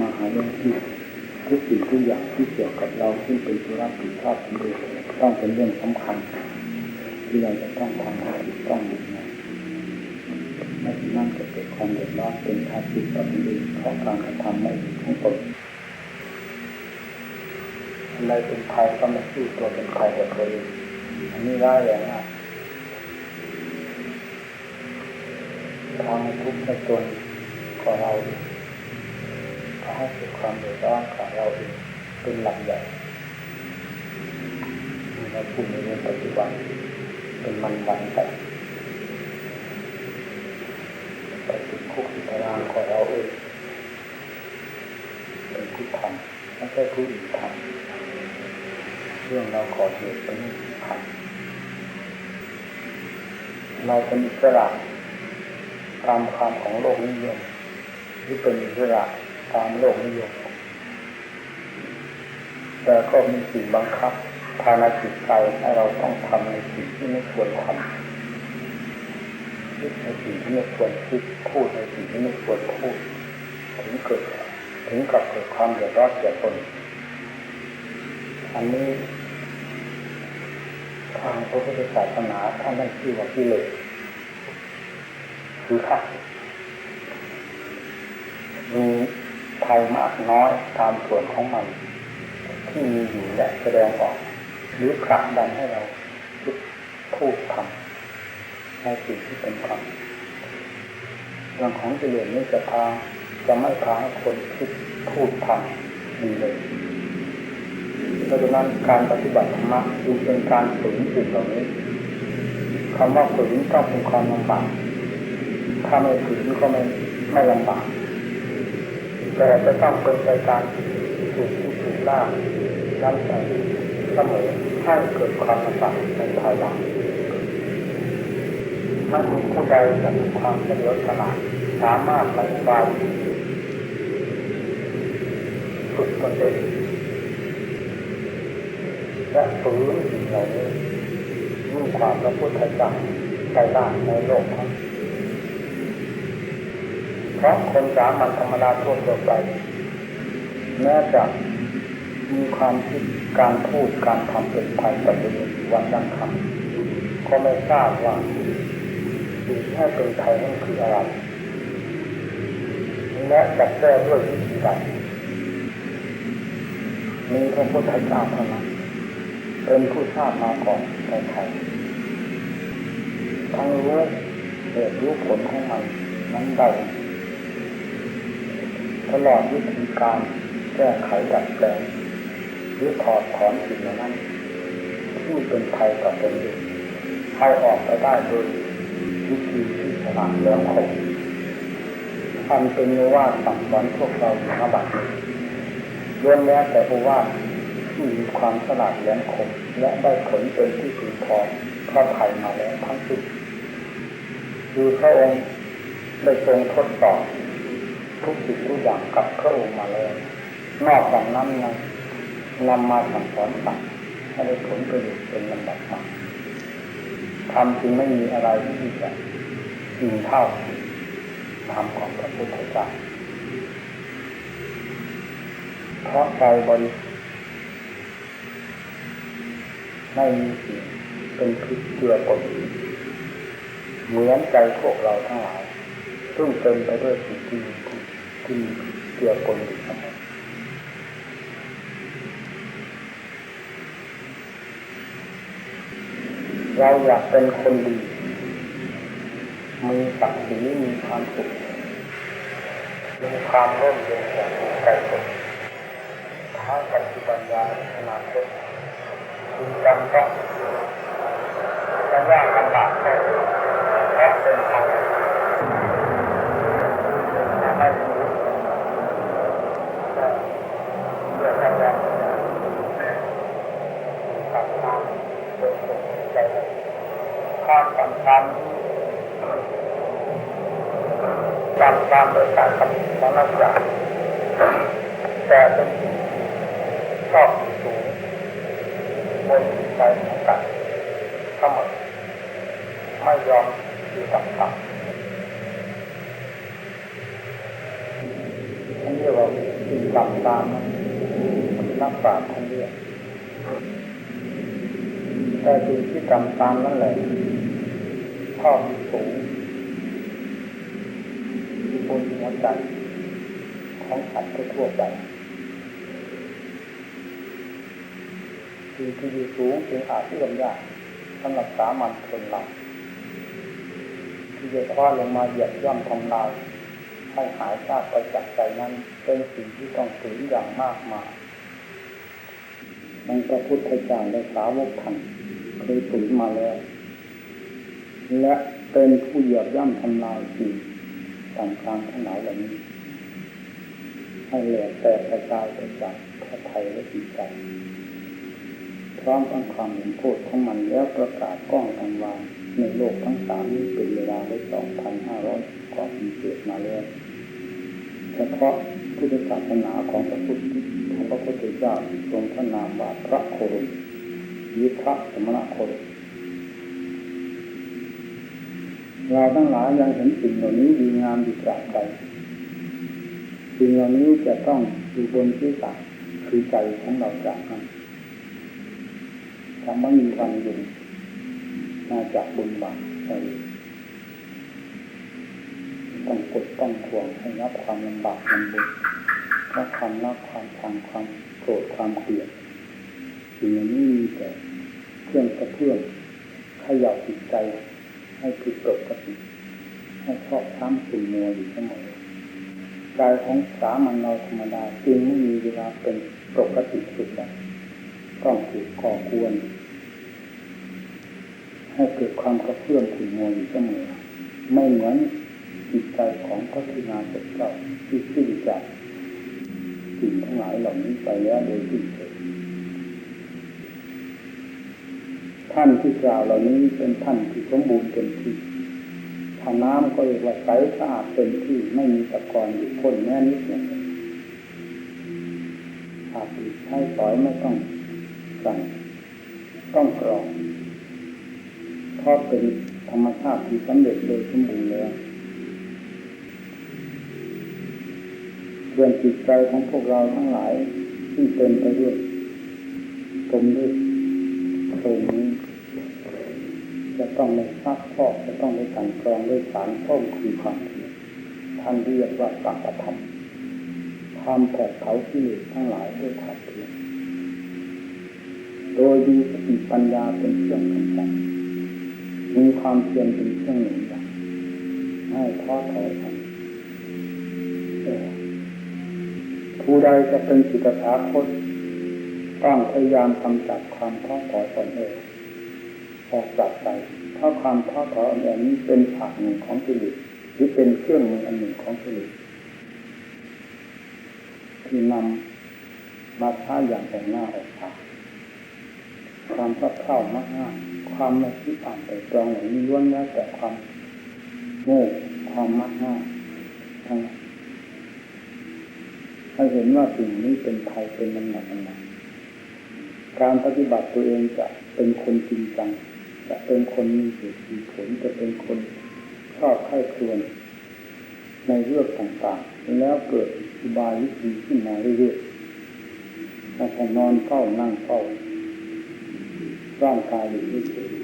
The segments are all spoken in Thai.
มาหาเรื่องที่ทุกสิ่งทุกอย่างที่เกี่ยวกับเราซึ่งเป็นธุระผิดพลาดของเราต้องเป็นเรื่องสำคัญ ที่เราจะต้องทำให้ถูกต้องดีนะไม่นั้นจะเกิดความเดือดร้อนเป็นภาสิต่อคนอื่นเพราะการกระทำไม่ดีของตนอะไรเป็นภัยก็ไม่สู้ตัวเป็นภัยกับตัวเองอันนี้ร้ายแรงมากทำให้ทุกข์ในตนของเรา ให้เกิดความเดือดร้อนของเราเองเป็นหลักใหญ่ในภูมิในปัจจุบันเป็นมันวันไปไปติดคุกติดตารางของเราเองเป็นผู้ทำไม่ใช่ผู้อื่นทำเรื่องเราขอเหตุเป็นสำคัญเราเป็นอิสระตามความของโลกนิยมหรือเป็นอิสระ ตามโลกนิยมแต่ก็มีสิ่งบังคับภายในจิตใจให้เราต้องทำในสิ่งที่ไม่ควรทำคิดในสิ่งที่ไม่ควรคิดพูดในสิ่งที่ไม่ควรพูดถึงเกิดถึงกับเกิดความเดือดร้อนแก่ตนอันนี้ทางพระพุทธศาสนาท่านได้ชื่อว่ากิเลสคือข้ามี ภัยมากน้อยตามส่วนของมัน ที่มีอยู่และแสดงออก หรือผลักดันให้เราคิดพูดทำในสิ่งที่เป็นธรรมเรื่องของกิเลสนี้จะพาจะไม่พาให้คนคิดพูดทำดีเลยเพราะฉะนั้นการปฏิบัติธรรมะจึงเป็นการฝืนสิ่งเหล่านี้คำว่าฝืนต้องเป็นความลำบากถ้าไม่ฝืนก็ไม่ไม่ลำบาก แต่จะต้องเป็นไปการถูกที่ถูกล่าย้ำใจเสมอให้เกิดความลำบากในภายหลังถ้าผู้ใดจะมีความเฉลียวฉลาดสามารถปฏิบัติฝึกตนเองและฝืนสิ่งเหล่านี้ยิ่งความพระพุทธเจ้าใจล่าในโลกทั้ง เพราะคนสามัญธรรมดาทั่วไปแม้จะมีความคิดการพูดการทำเป็นภัยต่อตัวเองวันยังคำก็ไม่ทราบว่าสิ่งที่ให้เป็นภัยนั้นคืออะไรและจะแก้ด้วยวิธีใดมีพระพุทธเจ้าเท่านั้นเป็นผู้ทราบมาก่อนในไทยทั้งรู้เหตุรู้ผลของมันนั้นได้ ตลอดวิธีการแก้ไขดัดแปลงหรือถอดถอนสิ่งเหล่านั้นที่เป็นภัยต่อตนเองให้ออกไปได้โดยวิธีที่ฉลาดแหลมคมอันเป็นโอวาทสั่งสอนพวกเราอยู่ณบัดนี้ล้วนแล้วแต่โอวาทที่มีความฉลาดแหลมคมและได้ผลเป็นที่พึงพอพระไทยมาแล้วทั้งสิ้นคือพระองค์ได้ทรงทดสอบ ทุกสิ่งทุกอย่างกับพระองค์มาแล้วนอกจากนั้นนะนำมาสั่งสอนสั่งให้ได้ผลประโยชน์เป็นลำดับมาทำจึงไม่มีอะไรที่จะยิ่งเท่าธรรมของพระพุทธเจ้าเพราะใจบริสุทธิ์ไม่มีสิ่งเป็นพิษเจือปนเหมือนใจพวกเราทั้งหลาย ซึ่งเต็มไปด้วยสิ่งที่มี ที่มีพิษเจือปนอยู่ทั้งหมดเราอยากเป็นคนดี มีศักดิ์ศรีมีความสุข มีความร่มเย็นอย่างมีใจตนทั้งปัจจุบันยาอนาคตคุณจำต้องจะยากลำบากแค่ไหนเพราะเป็นทางไม่รู้แต่เมื่อทำงานขับตามเป็นคนใจ ความสำคัญจำตามโดยการทำของนักศึกษาแต่เป็นสิ่งชอบสูงบนจิตใจของกันเสมอไม่ยอมที่ต่ำๆนี่เรียกว่ากิตามนั้นนักปราชญ์ท่านเรียกแต่สิ่งที่กำตามนั่นแหละ ชอบสูงที่บนหัวใจของสัตว์ทั่วไปสิ่งที่อยู่สูงจึงอาจที่ลำยากสำหรับสามัญชนเราที่จะคว้าลงมาเหยียบย่ำทำลายให้หายซากไปจากใจนั้น เป็นสิ่งที่ต้องถึงอย่างมากมายมันพระพุทธเจ้าและสาวกท่านเคยถึงมาแล้ว และเป็นผู้เหยียบย่ำทำลายสิ่งต่างๆทั้งหลายเหล่านี้ให้แหลกแตกกระจายไปจากพระไทยและจิตใจพร้อมทั้งความเห็นโทษของมันแล้วประกาศก้องทางวานในโลกทั้งสามนี้เป็นเวลาได้สองพันห้าร้อยกว่าปีเศษมาแล้วเฉพาะพุทธศาสนาของพระพุทธของพระพุทธเจ้าทรงพระนามว่าพระโคดมยิพระสมณโคดม เราทั้งหลายยังเห็นสิ่งเหล่านี้ดีงามดีจากใจสิ่งเหล่านี้จะต้องอยู่บนที่ตักคือใจของเราจากนั้นทำให้มีควันหยุดมาจากบุญบาปไปต้องกดต้องทวงให้รับความลำบากลำบนและความรักความชังความโกรธความเกลียดสิ่งเหล่านี้มีแต่เครื่องกระเพื่อมขย่าจิตใจ ให้ผิดปกติให้ชอบช้ำขุ่นมัวอยู่เสมอกายของสามัญเราธรรมดาจึงไม่มีเวลาเป็นปกติสุดแล้วต้องถูกก่อควร ให้เกิดความกระเพื่อมขุ่นมัวอยู่เสมอไม่เหมือนจิตใจของพระพิณาเจ้าที่สิ้นจากสิ่งทั้งหลายเหล่านี้ไปแล้วโดยสิ้นเชิง ท่านที่กล่าวเหล่านี้เป็นท่านที่สมบูรณ์เต็มที่ถ้าน้ำก็เรียกว่าใสสะอาดเต็มที่ไม่มีตะกอนอยู่พ่นแม้นิดหนึ่งอาบอีกใช้สอยไม่ต้องสั่งต้องกรองเพราะเป็นธรรมชาติที่สำเร็จโดยสมบูรณ์แล้วเรื่องจิตใจของพวกเราทั้งหลายที่เต็มไปด้วยกลมด้วยโครงนี้ ต้องในซักพอกจะต้องในการกรองด้วยสารต้มคือความเพียรท่านเรียกว่าปัปธรรมความแผดเผาที่เหลือทั้งหลายด้วยความเพียรโดยมีสติปัญญาเป็นเครื่องกำจัดมีความเพียรเป็นเครื่องหนุนหลังให้ท้อถอยกันผู้ใดจะเป็นสิกขาคตต้องพยายามกำจัดความท้อถอยตนเอง ออกจากใจเพราะความท้อถอยอันนี้เป็นฉากหนึ่งของกิเลสหรือเป็นเครื่องมืออันหนึ่งของกิเลสที่นำมาท้าอย่างแต่งหน้าออกทางความทับเข้ามากง่ายความไม่คิดอ่านแต่ตรองเหล่านี้ล้วนแล้วแต่ความโง่ความมากง่ายทั้งนั้นให้เห็นว่าสิ่งนี้เป็นภัยเป็นมันหนักมันหนักการปฏิบัติตัวเองจะเป็นคนจริงจัง จะเป็นคนมีเหตุมีผลจะเป็นคนชอบไข้ควนในเรื่องต่างๆ แล้วเกิดอุบายวิธีขึ้นมาเรื่อยๆถ้าแต่นอนเฝ้านั่งเฝ้าร่างกายอยู่เฉยๆ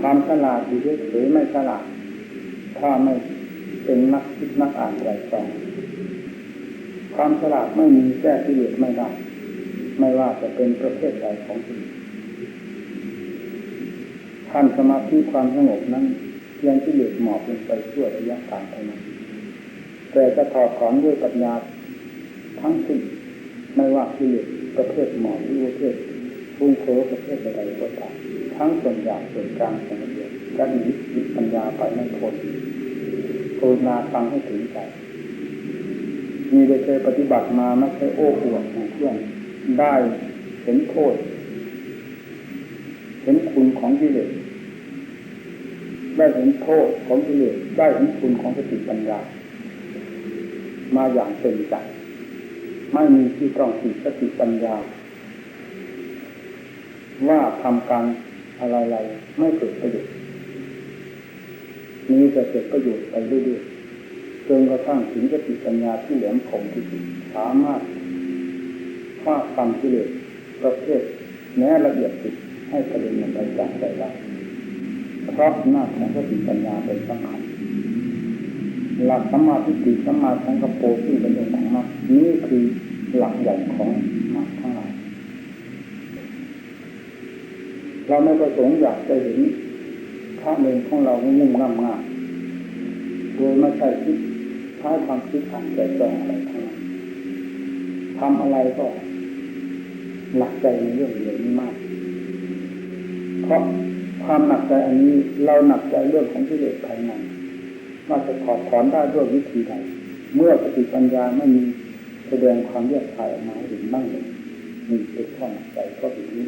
ความฉลาดอยู่เฉยๆไม่ฉลาด ถ้าไม่เป็นนักคิดนักอ่านใจจองความฉลาดไม่มีแก้ที่เหลือไม่ได้ ไม่ว่าจะเป็นประเภทใดของที่ท่านสมาธิความสงบนั้นเพียงที่เหลือหมอบลงไปชั่วระยะการเท่านั้นแต่จะถอดถอนด้วยปัญญาทั้งสิ้นไม่ว่าที่เหลือประเภทหมอบหรือประเภทฟุ้งเฟ้อประเภทใดก็ตามทั้งส่วนใหญ่ส่วนกลางส่วนละเอียดจะหนีจิตปัญญาไปไม่พ้นกรุณาฟังให้ถึงใจมีได้เคยปฏิบัติมาไม่ใช่โอ้อวดหูเครื่องได้เห็นโทษเห็นคุณของกิเลส ได้เห็นโทษของกิเลสได้เห็นคุณของสติปัญญา มาอย่างเต็มใจไม่มีที่ต้องติสติปัญญา ว่าทำการอะไรๆไม่เกิดประโยชน์มีแต่เกิดประโยชน์ไปเรื่อยๆจนกระทั่งถึงสติปัญญาที่แหลมคมที่สุดสามารถฟาดฟันกิเลสประเภทแม้ละเอียดสุดให้กระเด็นมันไปจากใจได้ เพราะหน้าของสติปัญญาเป็นสำคัญหลักสัมมาทิฏฐิสัมมาสังกปรที่เป็นองค์ของมรรคนี่คือหลักใหญ่ของมรรคทั้งหลายเราไม่ประสงค์อยากจะเห็นพระเนรของเรางุ่มง่ำง่าโดยไม่ใช่คิดใช้ความคิดอ่านใจจองอะไรทั้งนั้นทำอะไรก็หนักใจในเรื่องเดียวนี้มาก เพราะ ความหนักใจอันนี้เราหนักใจเรื่องของกิเลสภายในว่าจะถอดถอนได้ด้วยวิธีใดเมื่อสติปัญญาไม่มีแสดงความแยกภายออกมาห้เห็นบ้างเลยมีเป็นข้อหนักใจก็เป็นนี้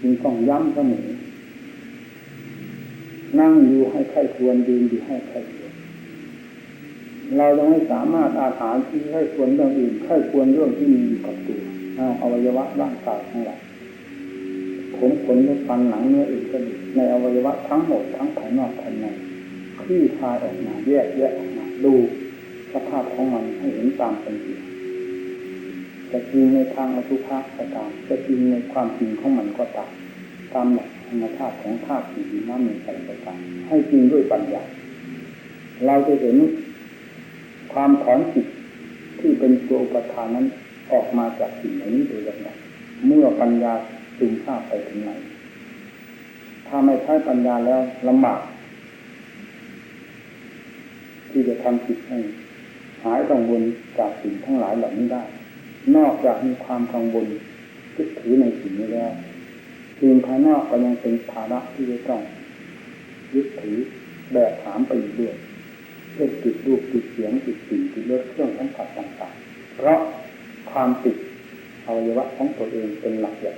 จึงต้องย้ำเสมอนั่งอยู่ให้ใครควรยืนอยู่ให้ใครควรเรายังไม่สามารถอาถานที่ให้ควรเรื่องอื่นให้ควรเรื่องที่มีอยู่กับตัวอวัยวะร่างกายทั้งหลา ผมขนเนื้อฟันหนังเนื้ออื่นก็ดีในอวัยวะทั้งหมดทั้งภายนอกภายในคลี่คลายออกมาแยกแยะออกมาดูสภาพของมันให้เห็นตามเป็นจริงจะจริงในทางอสุภะก็ตามจะจริงในความจริงของมันก็ตามตามหลักธรรมชาติของธาตุสี่ดินน้ำลมไฟก็ตามให้จริงด้วยปัญญาเราจะเห็นความถอนจิตที่เป็นตัวอุปทานนั้นออกมาจากสิ่งเหล่านี้โดยลำดับเมื่อปัญญา จึงทราบไปถึงไหน ถ้าไม่ใช้ปัญญาแล้วลำบาก ที่จะทำจิตให้หายกังวลจากสิ่งทั้งหลายเหล่านี้ได้ นอกจากมีความกังวลยึดถือในสิ่งนี้แล้วสิ่งภายนอกก็ยังเป็นภาระที่จะต้องยึดถือแบกถามไปอีกด้วยเช่นติดรูปติดเสียงติดสิ่งติดรสเครื่องสัมผัสต่างๆ เพราะความติดอวัยวะของตัวเองเป็นหลักใหญ่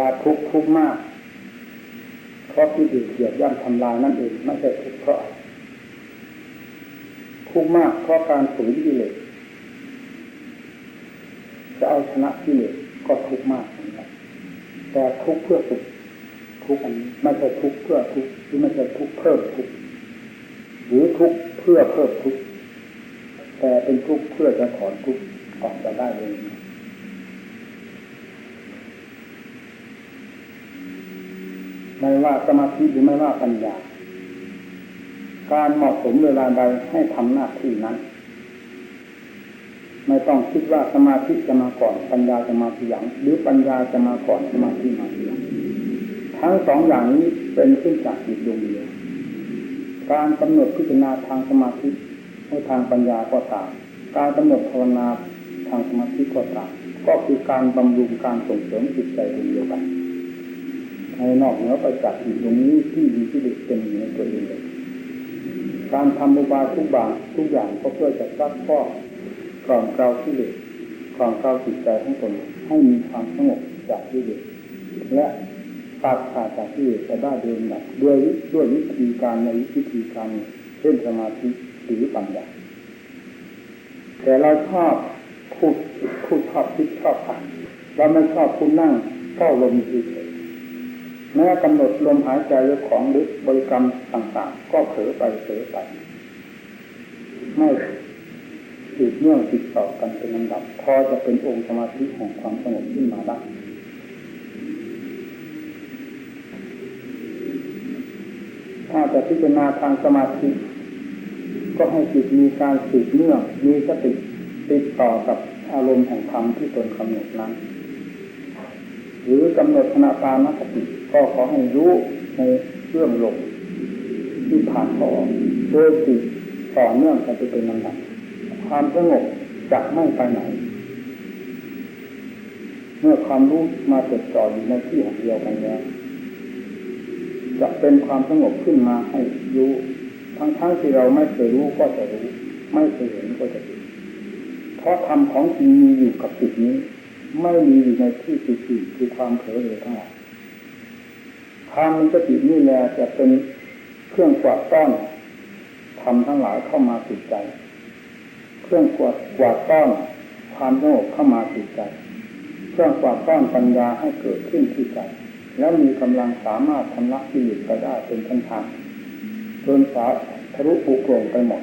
ลาทุกข์ทุกข์มาก เพราะที่อื่นเกียดย่ำทำลายนั่นเองไม่ใช่ทุกข์เพราะทุกข์มากเพราะการฝืนกิเลสจะเอาชนะกิเลสก็ทุกข์มากเหมือนกันแต่ทุกข์เพื่อสุขทุกข์อันนี้ไม่ใช่ทุกข์เพื่อทุกข์หรือไม่ใช่ทุกข์เพิ่มทุกข์หรือทุกข์เพื่อเพิ่มทุกข์แต่เป็นทุกข์เพื่อจะถอนทุกข์ออกจะได้เลย ไม่ว่าสมาธิหรือไม่ว่าปัญญา การเหมาะสมเวลาใดให้ทำหน้าที่นั้น ไม่ต้องคิดว่าสมาธิจะมาก่อน ปัญญาจะมาทีหลัง หรือปัญญาจะมาก่อนสมาธิมาทีหลังทั้งสองอย่างนี้เป็นขึ้นจากจิตดวงเดียวการกำหนดพิจารณาทางสมาธิให้ทางปัญญาก็ตาม การกำหนดภาวนาทางสมาธิก็ตาม ก็คือการบำรุงการส่งเสริมจิตใจดวงเดียวกัน ให้นอกเหนือไปจากจิตตรงนี้ที่ดีที่เด็ดเป็นอยู่ในตัวเองการทำอุบายทุกบางทุกอย่างก็เพื่อจะซักฟอกกล่อมเกลาที่เหลือกล่อมเกลาจิตใจทั้งตนให้มีความสงบจากที่เหลือและตัดขาดจากที่เหลือจะได้โดยหนักด้วยด้วยวิธีการในวิธีการเช่นสมาธิหรือปัญญาแต่เราชอบพูดพูดชอบคิดชอบอ่านเราไม่ชอบคุณนั่งเฝ้าลมเฉย แม้กำหนดลมหายใจหรือของหรือบริกรรมต่างๆ ก็เผลอไปเผลอไปไม่ติดเนื่องติดต่อกันเป็นลำดับ พอจะเป็นองค์สมาธิของความสงบขึ้นมาได้ถ้าจะพิจารณาทางสมาธิ ก็ให้จิตมีการสืบเนื่องมีสติติดต่อกับอารมณ์แห่งธรรมที่ตนกำหนดนั้น หรือกำหนดขณะปานสติ ก็ขอให้รู้ในเรื่องลมที่ผ่านพอโดยติดต่อเนื่องกันไปเป็นลำดับความสงบจะไม่ไปไหน เมื่อความรู้มาจดจ่ออยู่ในที่แห่งเดียวกันแล้วจะเป็นความสงบขึ้นมาให้รู้ทั้งๆทที่เราไม่เคยรู้ก็จะรู้ ไม่เคยเห็นก็จะเห็นเพราะธรรมของจริงมีอยู่กับจิตนี้ ไม่มีอยู่ในที่อื่นคือความเผลอเลยทั้งหลาย ความมีสตินี่แหละจะเป็นเครื่องกวาดต้อนทำทั้งหลายเข้ามาติดใจ เครื่องกวาดกวาดต้อนความสงบเข้ามาจิตใจ เครื่องกวาดก้อนปัญญาให้เกิดขึ้นที่ใจ แล้วมีกำลังสามารถทำละกิเลสไปได้เป็นทันทางจนสาทะลุปุโปร่งไปหมด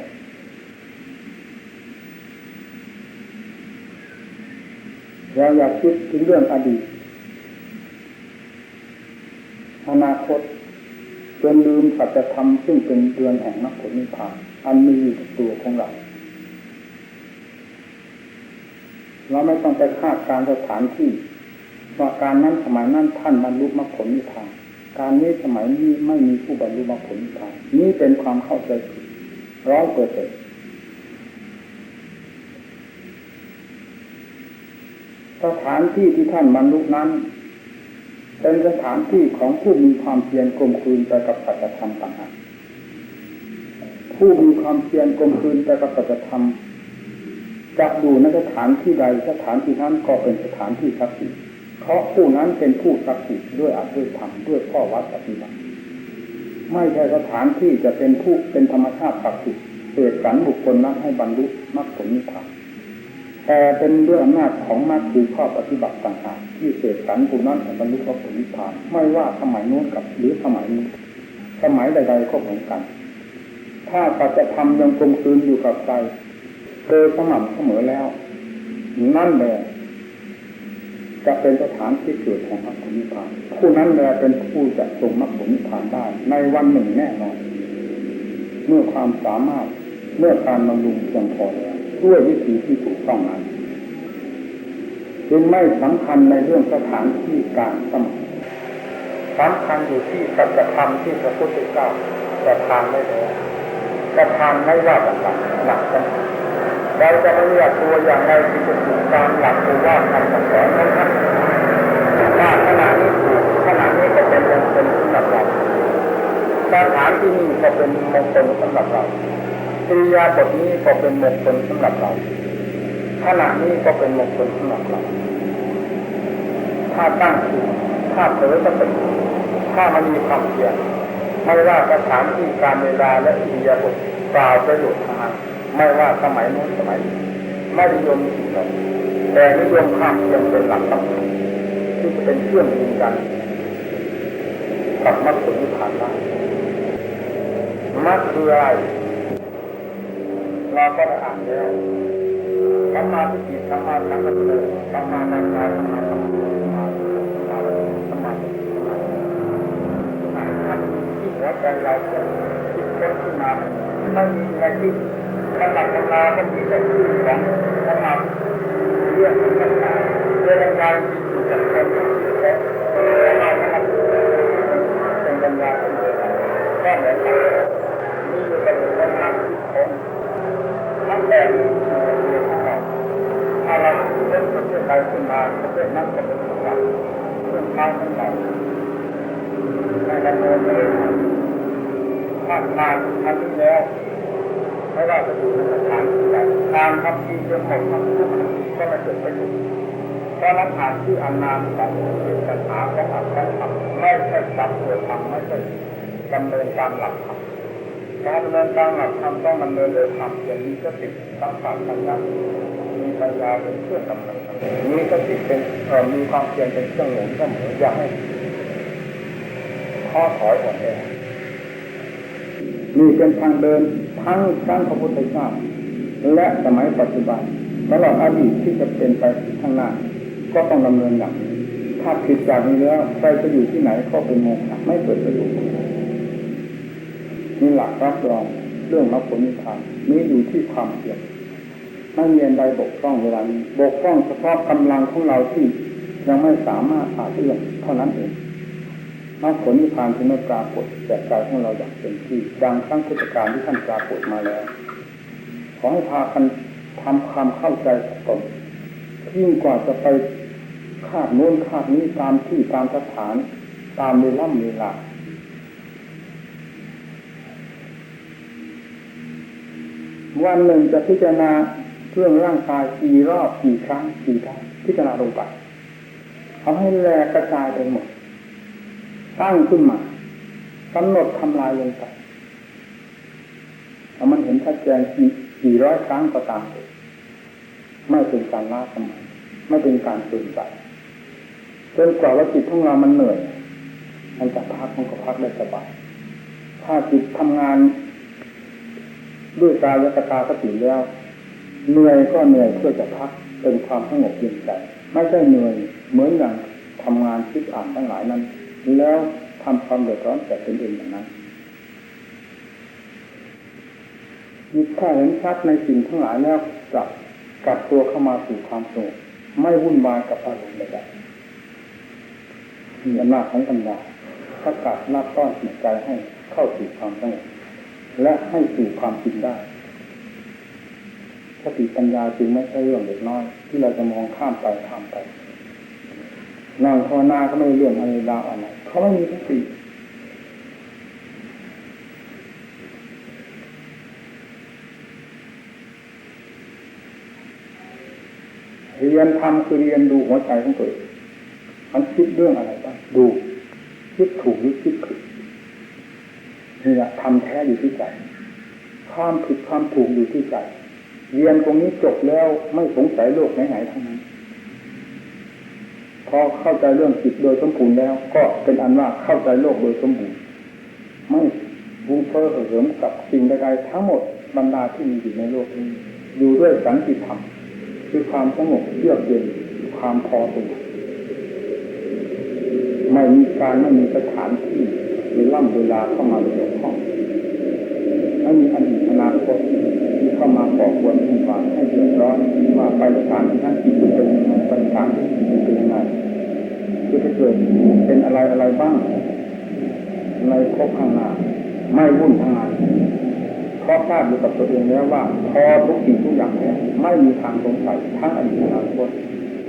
เราอยากคิดถึงเรื่องอดีต อนาคตจนลืมสัจธรรมซึ่งเป็นเดือนแห่งมรรคผลนิพพาน อันมีอยู่กับตัวของเรา เราไม่ต้องไปคาดการสถานที่ว่าการนั้นสมัยนั้นท่านบรรลุมรรคผลนิพพาน การนี้สมัยนี้ไม่มีผู้บรรลุมรรคผลนิพพานนี่เป็นความเข้าใจผิดร้อยเปอร์เซ็นต์สถานที่ที่ท่านบรรลุนั้น เป็นสถานที่ของผู้มีความเพียรกลมคืนไปกับสัจธรรมต่างหากผู้มีความเพียรกลมคืนไปกับสัจธรรมจะอยู่ในสถานที่ใดสถานที่นั้นก็เป็นสถานที่ศักดิ์สิทธิ์เพราะผู้นั้นเป็นผู้ศักดิ์สิทธิ์ด้วยอาด้วยธรรมด้วยข้อวัดปฏิบัติไม่ใช่สถานที่จะเป็นผู้เป็นธรรมชาติศักดิ์สิทธิ์เสกสรรบุคคลนั้นให้บรรลุมรรคผลนิพพาน แต่เป็นด้วยอำนาจของมรรคคือข้อปฏิบัติต่างๆที่เสกสรรผู้นั้นให้บรรลุมรรคผลนิพพานไม่ว่าสมัยโน้นกับหรือสมัยนี้สมัยใดๆก็เหมือนกัน ถ้าปัจจะทำยังกลมกลืนอยู่กับใจโดยสม่ำเสมอแล้ว นั่นแหละจะเป็นสถานที่เกิดของมรรคผลนิพพานผู้นั้นแหละเป็นผู้จะทรงมรรคผลนิพพานได้ ในวันหนึ่งแน่นอนเมื่อความสามารถเมื่อการบำรุงเพียงพอแล้ว ด้วยวิธีที่ถูกต้องนั้นจึงไม่สำคัญในเรื่องสถานที่การสมัยสำคัญอยู่ที่สัจธรรมที่พระพุทธเจ้าจะทานได้แล้วจะทานไม่ว่าต่างๆหลักกันเราจะเลือกตัวอย่างไรที่จะถูกตามหลักตัวว่าคำสอนนั้นครับว่าขณะนี้ถูกขณะนี้ก็เป็นมงคลสำหรับเราสถานที่นี้ก็เป็นมงคลสำหรับเรา ปริยาบทนี้ก็เป็นมงคลสำหรับเราขณะนี้ก็เป็นมงคลสำหรับเราถ้าตั้งถูกถ้าเผลอสติถ้ามันมีความเพียรไม่ว่าสถานที่การเวลาและอิริยาบถกล่าวประโยชน์ทางไม่ว่าสมัยโน้นสมัยนี้ไม่นิยมสิ่งใดแต่นิยมความเพียรเป็นหลักสำคัญที่จะเป็นเครื่องยืนยันกับมรรคผลนิพพานได้มรรคคืออะไร เราก็ได้อ่านแล้วสัมมาทิฏฐิสัมมาสังกัปปะสัมมานาคาสัมมาสัมพุทธสัมมาสัมมาสัมมาสัมมาอ่านท่านที่หัวใจเราคิดเป็นขึ้นมาไม่มีอะไรที่ขนาดตำราก็มีแต่ชื่อของสัมมาเรื่องต่างๆเรื่องงานที่อยู่จากคนที่แท้สมาธิเป็นปัญญาเป็นเรื่องก็เหมือนกันนี่เป็นเป็นนักคิดคนนัก แต่งถ้าเราเล่นประเทศไทยขึ้นมาประเทศนั้นก็เป็นของเราเรื่องทางของเราในการเมืองเลยถ้าทางทางนี้แล้วไม่ว่าจะอยู่ในสถานที่ใดตามคำที่เรื่องของคำพูดก็ไม่เกิดประโยชน์เพราะนั้นอ่านที่อันนามของเป็นคาถาของอัตถธรรมไม่ใช่สับตัวธรรมไม่ใช่ดำเนินตามหลักธรรม การดำเนินตามหลักธรรมต้องดำเนินโดยธรรมอย่างนี้ก็ติดสัมผัสปัญญามีปัญญาเป็นเครื่องดำเนินมีสติเป็นมีความเพียรเป็นเครื่องหนุนเสมออย่าให้ข้อถอยอ่อนแอนี่เป็นทางเดินทั้งครั้งพระพุทธเจ้าและสมัยปัจจุบันตลอดอดีตที่จะเป็นไปข้างหน้า ก็ต้องดำเนินอย่างนี้ถ้าผิดจากนี้แล้วใครจะอยู่ที่ไหนก็เป็นโมฆะไม่เกิดประโยชน์ นี่หลักรับรองเรื่องมรรคผลนิพพานนี้อยู่ที่ความเพียรไม่มีอันใดบกพร่องเวลานี้บกพร่องเฉพาะกำลังของเราที่ยังไม่สามารถอาจเอื้อมเท่านั้นเองมรรคผลนิพพานที่ไม่ปรากฏแก่ใจของเราอย่างเต็มที่ดังครั้งพุทธการที่ท่านปรากฏมาแล้ว ขอให้พากันทำความเข้าใจก่อนยิ่งกว่าจะไปคาดโน้นคาดนี้ตามที่ตามสถาน ตามเวลาเวลา วันหนึ่งจะพิจารณาเรื่องร่างกายกี่รอบกี่ครั้งกี่ครั้งพิจารณาลงไปเอาให้แลกระจายไปหมดตั้งขึ้นมากำหนดทำลายลงไปเอามันเห็นชัดแจ้งกี่กี่ร้อยครั้งก็ตามไม่เป็นการล่าสมัยไม่เป็นการตื่นใจจนกว่าว่าจิตของเรามันเหนื่อย มันจะพักมันก็พักได้สบายถ้าจิตทำงาน ด้วยกายกตาสติแล้วเหนื่อยก็เหนื่อยเพื่อจะพักเป็นความสงบเย็นใจไม่ใช่เหนื่อยเหมือนอย่างทำงานคิดอ่านทั้งหลายนั้น แล้วทำความเดือดร้อนแต่เป็นเองอย่างนั้นมีถ้าเห็นชัดในสิ่งทั้งหลายแล้วกลับกลับตัวเข้ามาสู่ความสงบไม่วุ่นวายกับอารมณ์ใดๆมีอำนาจของปัญญาประกาศรับต้อนจิตใจให้เข้าสู่ความสงบ และให้สู่ความจริงได้สติปัญญาจึงไม่ใช่เรื่องเล็กน้อย ที่เราจะมองข้ามไปข้ามไปนั่งภาวนาก็ไม่เรื่องอะไรราวอะไรเขาไม่มีสติเรียนทำคือเรียนดูหัวใจของตัวเองมันคิดเรื่องอะไรบ้างดูคิดถูกหรือคิดผิด นี่แหละทำแท้อยู่ที่ใจความผิดความถูกอยู่ที่ใจเรียนตรงนี้จบแล้วไม่สงสัยโลกไหนๆทั้งนั้นพอเข้าใจเรื่องจิตโดยสมบูรณ์แล้ว ก็เป็นอันว่าเข้าใจโลกโดยสมบูรณ์ไม่วุ่งเฟ้อเหิมกับสิ่งใดๆทั้งหมดบรรดาที่มีอยู่ในโลกนี้อยู่ด้วยสันติธรรมคือความสงบเยือกเย็นความพอตัวไม่มีการไม่มีสถานที่หรือล่ำเวลาเข้ามาเกี่ยวข้อง ไม่มีอดีตอนาคตที่เข้ามาก่อควรวุ่นวายให้เดือดร้อนว่าไปสถานที่นั้นจิตเป็นยังไงไปสถานที่นี้เป็นยังไงคือจะเกิดเป็นอะไรอะไรบ้างในครบข้างหน้าไม่วุ่นทางงานเพราะทราบอยู่กับตัวเองแล้วว่าพอทุกสิ่งทุกอย่างแล้วไม่มีทางสงสัยทั้งอดีตอนาคต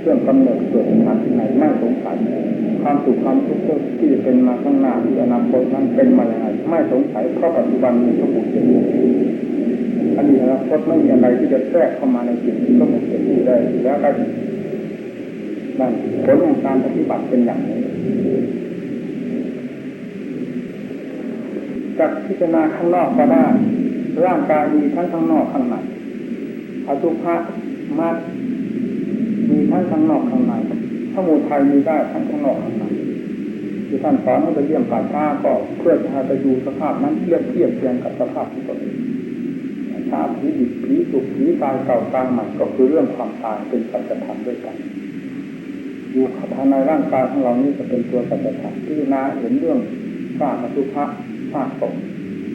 เรื่องกำเนิดเกิดสถานที่ไหนไม่สงสัยความสุขความทุกข์ที่จะเป็นมาข้างหน้าที่อนาคตนั้นเป็นมาอย่างไรไม่สงสัยเพราะปัจจุบันมีสมบูรณ์เต็มอดีตอนาคตไม่มีอะไรที่จะแทรกเข้ามาในจิตที่สมบูรเต็มได้แล้วก็นั่นผลของการปฏิบัติเป็นอย่างนี้จากพิจารณาข้างนอกก็ได้ร่างกายมีทั้งข้างนอกข้างในอสุภะมัดมี ทั้งข้างนอกข้างในสมุทัยมีได้ทั้งข้างนอกข้างในที่ท่านสอนให้ไปเยี่ยมป่าช้าก็เพื่อจะไปดูสภาพนั้นเทียบเทียบเทียงกับสภาพที่ตนเองชาผีดิบผีสุกผีตายเก่ากลางใหม่ก็คือเรื่องความตายเป็นสัจธรรมด้วยกันอยู่ภายในร่างกายของเรานี่จะเป็นตัวสัจธรรมที่นาเห็นเรื่องซากอสุภะซากศพ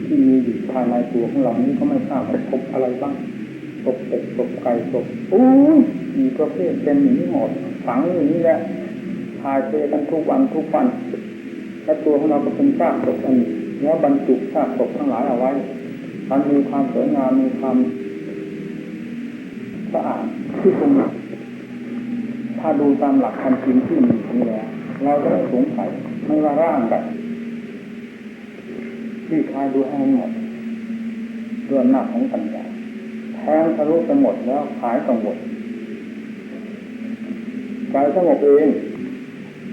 ที่มีอยู่ภายในตัวของเรานี้ก็ไม่ทราบว่าพบอะไรบ้างศพเป็ดศพไก่ศพอู้ มีประเภทเป็นอย่างนี้หมดฝังอย่างนี้แหละทายเจกันทุกวันทุกวันและตัวของเราก็เป็นซากศพอันนี้แล้วบรรจุซากศพทั้งหลายเอาไว้มันมีความสวยงามมีความสะอาดที่ตรงนี้ถ้าดูตามหลักความจริงที่มีนี่แหละเราจะไม่สงสัยไม่ว่าร่างแบบที่คายดูให้หมดด้วยอำนาของปัญญาแทงทะลุไปหมดแล้วหายกังวล ใจสงบเอง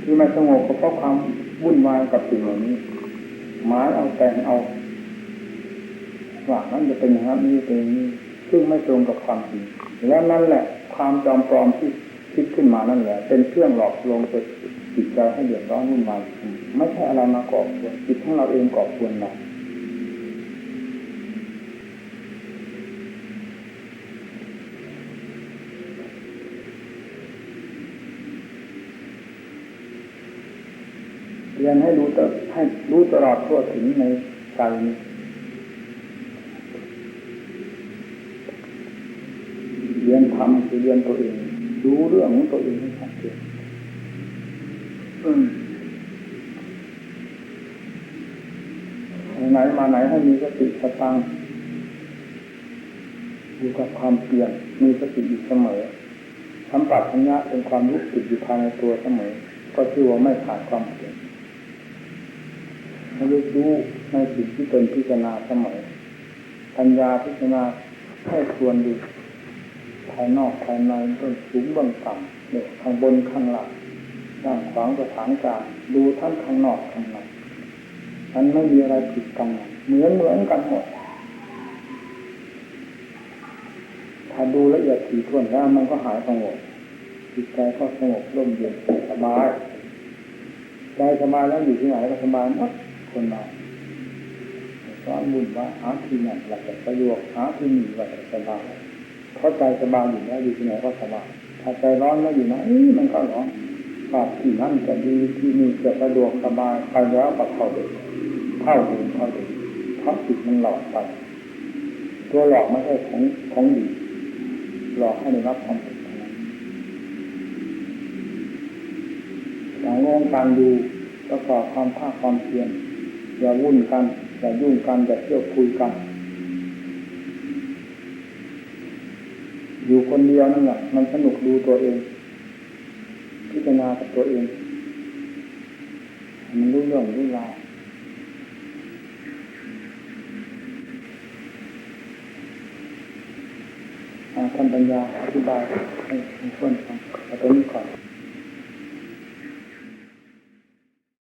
ที่ไม่สงบก็เพราะความวุ่นวายกับสิ่งเหล่านี้หมายเอาแต่งเอาว่านั้นจะเป็นอย่างนั้นนี่เป็นนี้ซึ่งไม่ตรงกับความจริงแล้วนั่นแหละ ความจอมปลอมที่คิดขึ้นมานั่นแหละ เป็นเครื่องหลอกลวงจิตใจให้เดือดร้อนวุ่นวายไม่ใช่อะไรมาก่อควรจิตของเราเองก่อควรเราียนให้รู้ตให้รู้ตลอดทั่วถึงในใจนี้เรียนทำคือเรียนตัวเอง รู้เรื่องของตัวเองให้ชัดเจนไหนมาไหนให้มีสติสตังอยู่กับความเปลี่ยนมีสติอยู่เสมอทำปัจจัญญะเป็นความรู้สึกอยู่ภายในตัวเสมอ ก็ชื่อว่าไม่ขาดความเปลี่ยน ให้รู้ในสิ่งที่เป็นพิจารณาเสมอปัญญาพิจารณาให้ควรดูภายนอกภายในต้นสูงเบื้องต่ำเนี่ยข้างบนข้างหลังด้านขวางสถานกลางดูทั้งข้างนอกข้างในมันไม่มีอะไรผิดกันเหมือนเหมือนกันหมดถ้าดูละเอียดถี่ถ้วนแล้วมันก็หายสงบจิตใจก็สงบร่มเย็นสบายใจสบายแล้วอยู่ที่ไหนก็สบายหมด คนเราซ้อนบุญว่าหาที่ไหนหลักจะประโยชน์หาที่นี่หลักจะสบายเพราะใจสบายอยู่แล้วอยู่ที่ไหนก็สบายถ้าใจร้อนแล้วอยู่ไหนมันก็ร้อนปรับที่นั่นจะดีที่นี่จะสะดวกสบายใครแล้วก็เข้าถึงเข้าถึงเข้าถึงเพราะจิตมันหลอกไปตัวหลอกไม่ใช่ของของดีหลอกให้ได้รับความสุขเท่านั้นต่างงงการดูประกอบความภาคความเพียร อย่าวุ่นกันอย่ายุ่งกันอย่าเที่ยวคุยกัน อยู่คนเดียวนั่นแหละมันสนุกดูตัวเอง พิจารณากับตัวเอง มันรู้เรื่องรู้ราวท่านปัญญาอธิบายให้เพื่อนฟังเอาตัวนี้ก่อน